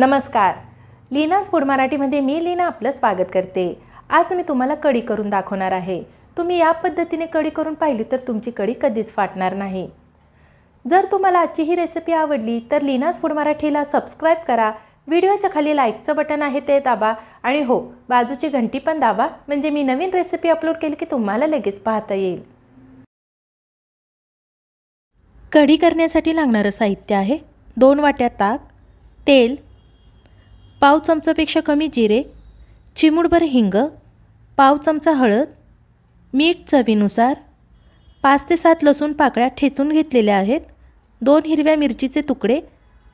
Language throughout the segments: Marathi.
नमस्कार. लीनाज फूड मराठीमध्ये मी लीना आपलं स्वागत करते. आज मी तुम्हाला कढी करून दाखवणार आहे. तुम्ही या पद्धतीने कढी करून पाहिली तर तुमची कढी कधीच फाटणार नाही. जर तुम्हाला आजची ही रेसिपी आवडली तर लीनाज फूड मराठीला सबस्क्राईब करा. व्हिडिओच्या खाली लाईकचं बटन आहे ते दाबा. आणि हो बाजूची घंटी पण दाबा. म्हणजे मी नवीन रेसिपी अपलोड केली की तुम्हाला लगेच पाहता येईल. कढी करण्यासाठी लागणारं साहित्य आहे दोन वाट्या ताक तेल पाव चमचापेक्षा कमी जिरे चिमूडभर हिंग पाव चमचा हळद मीठ चवीनुसार पाच ते सात लसूण पाकळ्या ठेचून घेतलेल्या आहेत. दोन हिरव्या मिरचीचे तुकडे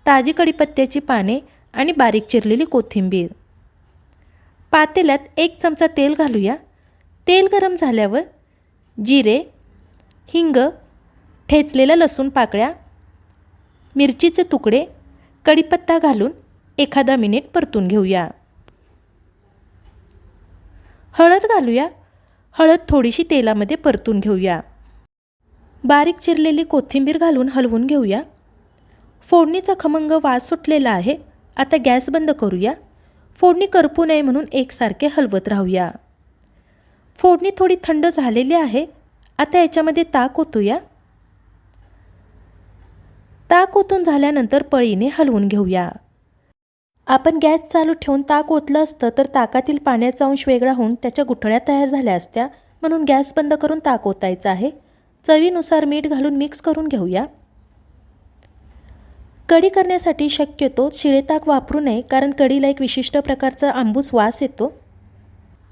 ताजी कढीपत्त्याची पाने आणि बारीक चिरलेली कोथिंबीर. पातेल्यात एक चमचा तेल घालूया. तेल गरम झाल्यावर जिरे हिंग ठेचलेल्या लसूण पाकळ्या मिरचीचे तुकडे कढीपत्ता घालून एखादा मिनिट परतून घेऊया. हळद घालूया. हळद थोडीशी तेलामध्ये परतून घेऊया. बारीक चिरलेली कोथिंबीर घालून हलवून घेऊया. फोडणीचा खमंग वास सुटलेला आहे. आता गॅस बंद करूया. फोडणी करपू नये म्हणून एकसारखे हलवत राहूया. फोडणी थोडी थंड झालेली आहे. आता याच्यामध्ये ताक ओतूया. ताक ओतून झाल्यानंतर पळीने हलवून घेऊया. आपण गॅस चालू ठेवून ताक ओतलं असतं तर ताकातील पाण्याचा अंश वेगळा होऊन त्याच्या गुठळ्या तयार झाल्या असत्या. म्हणून गॅस बंद करून ताक ओतायचं आहे. चवीनुसार मीठ घालून मिक्स करून घेऊया. कढी करण्यासाठी शक्यतो शिळे ताक वापरू नये कारण कढीला एक विशिष्ट प्रकारचा आंबूस वास येतो.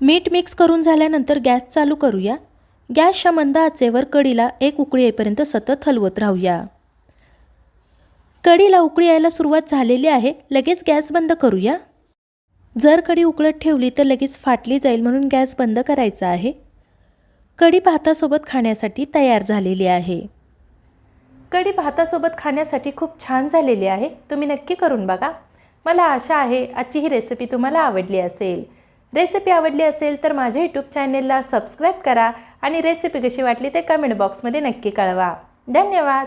मीठ मिक्स करून झाल्यानंतर गॅस चालू करूया. गॅसच्या मंद आचेवर कढीला एक उकळी येईपर्यंत सतत हलवत राहूया. कढीला उकळी यायला सुरुवात झालेली आहे. लगेच गॅस बंद करूया? जर कढी उकळत ठेवली तर लगेच फाटली जाईल म्हणून गॅस बंद करायचा आहे. कढी भातासोबत खाण्यासाठी तयार झालेली आहे. कढी भातासोबत खाण्यासाठी खूप छान झालेली आहे. तुम्ही नक्की करून बघा. मला आशा आहे आजची ही रेसिपी तुम्हाला आवडली असेल. रेसिपी आवडली असेल तर माझ्या यूट्यूब चॅनेलला सबस्क्राईब करा आणि रेसिपी कशी वाटली ते कमेंट बॉक्समध्ये नक्की कळवा. धन्यवाद!